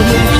Absolute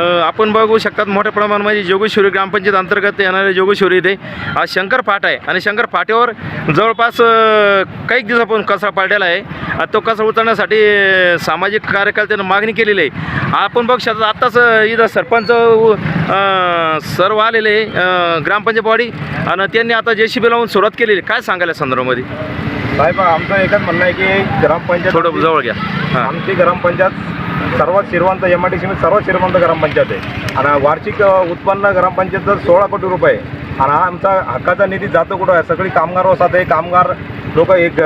आपण बघू शकतात मोठ्या प्रमाणामध्ये म्हणजे जोगेश्वरी ग्रामपंचायत अंतर्गत येणारे जोगेश्वरी इथे. आज शंकर फाटा आहे. आणि शंकर फाट्यावर जवळपास काही काही दिवसापासून कचरा पाडलेला आहे. तो कचरा उचलण्यासाठी सामाजिक कार्यकर्त्यांनी मागणी केलेली आहे. आपण बघू शकतात आत्ताच इथं सरपंच सर्व आलेले ग्रामपंचायत बॉडी. आणि त्यांनी आता जे सी बी लावून सुरुवात केलेली आहे. काय सांगायला संदर्भामध्ये? साहेब आमचं एकच म्हणणं आहे की ग्रामपंचायत थोडं जवळ घ्या. हां. आमची ग्रामपंचायत सर्वात श्रीमंत एम आय डी सी सर्वात श्रीमंत ग्रामपंचायत आहे. आणि वार्षिक उत्पन्न ग्रामपंचायतचं सोळा कोटी रुपये आणि हा आमचा हक्काचा निधी जातो कुठं? आहे सगळी कामगार वसाहत आहे. कामगार लोक एक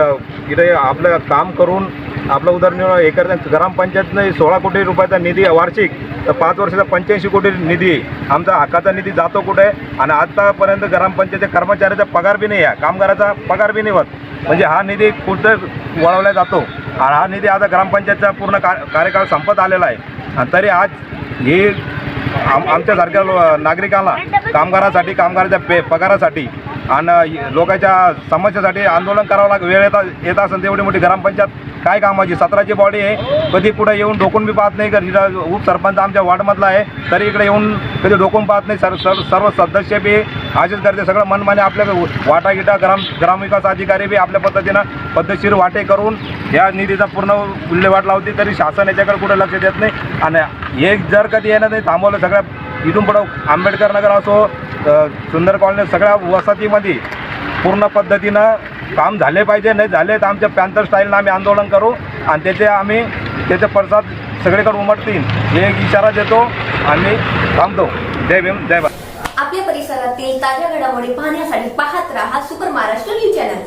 इथे आपलं काम करून आपलं उदरनिर्वाह हे करतात ग्रामपंचायतनं सोळा कोटी रुपयाचा निधी आहे वार्षिक तर पाच वर्षाचा पंच्याऐंशी कोटी निधी. आहे आमचा हक्काचा निधी जातो कुठे? आणि आतापर्यंत ग्रामपंचायतच्या कर्मचाऱ्याचा पगार बी नाही आहे. कामगाराचा पगार बी नाही होत. म्हणजे हा निधी कुठं वळवला जातो? आणि हा निधी आता ग्रामपंचायतचा पूर्ण का कार्यकाळ संपत आलेला आहे. आणि तरी आज ही आम आमच्यासारख्या नागरिकाला नागरिकांना कामगारासाठी कामगाराच्या पे पगारासाठी आणि लोकांच्या समस्यासाठी आंदोलन करावं लाग वेळ येता येत असेल तेवढी मोठी ग्रामपंचायत काय कामाची सतराची बॉडी आहे कधी पुढे येऊन डोकून बी पाहत नाही कधी उपसरपंच आमच्या वॉर्डमधला आहे तरी इकडे येऊन कधी डोकून पाहत नाही. सर सर सर्व सदस्य बी हाजीर करते सगळं मनमाने आपल्या वाटा गिटा ग्राम ग्रामविकास अधिकारी बी आपल्या पद्धतीनं पद्धतशीर वाटे करून या निधीचा पूर्ण विल्हेवाट लावते तरी शासन याच्याकडे कुठं लक्ष देत नाही. आणि हे जर कधी येणार नाही थांबवलं सगळ्या इथून पुढं आंबेडकर नगर असो सुंदर कॉलनी सगळ्या वसाहतीमध्ये पूर्ण पद्धतीनं काम झाले पाहिजे नाही झाले तर आमच्या पॅन्थर स्टाईलनं आम्ही आंदोलन करू आणि त्याचे आम्ही त्याचे प्रसाद सगळीकडे उमटतील. हे एक इशारा देतो आम्ही थांबतो. जय भीम जय भारत. आपल्या परिसरातील ताज्या घडामोडी पाहण्यासाठी पाहत राहा सुपर महाराष्ट्र न्यूज चॅनल.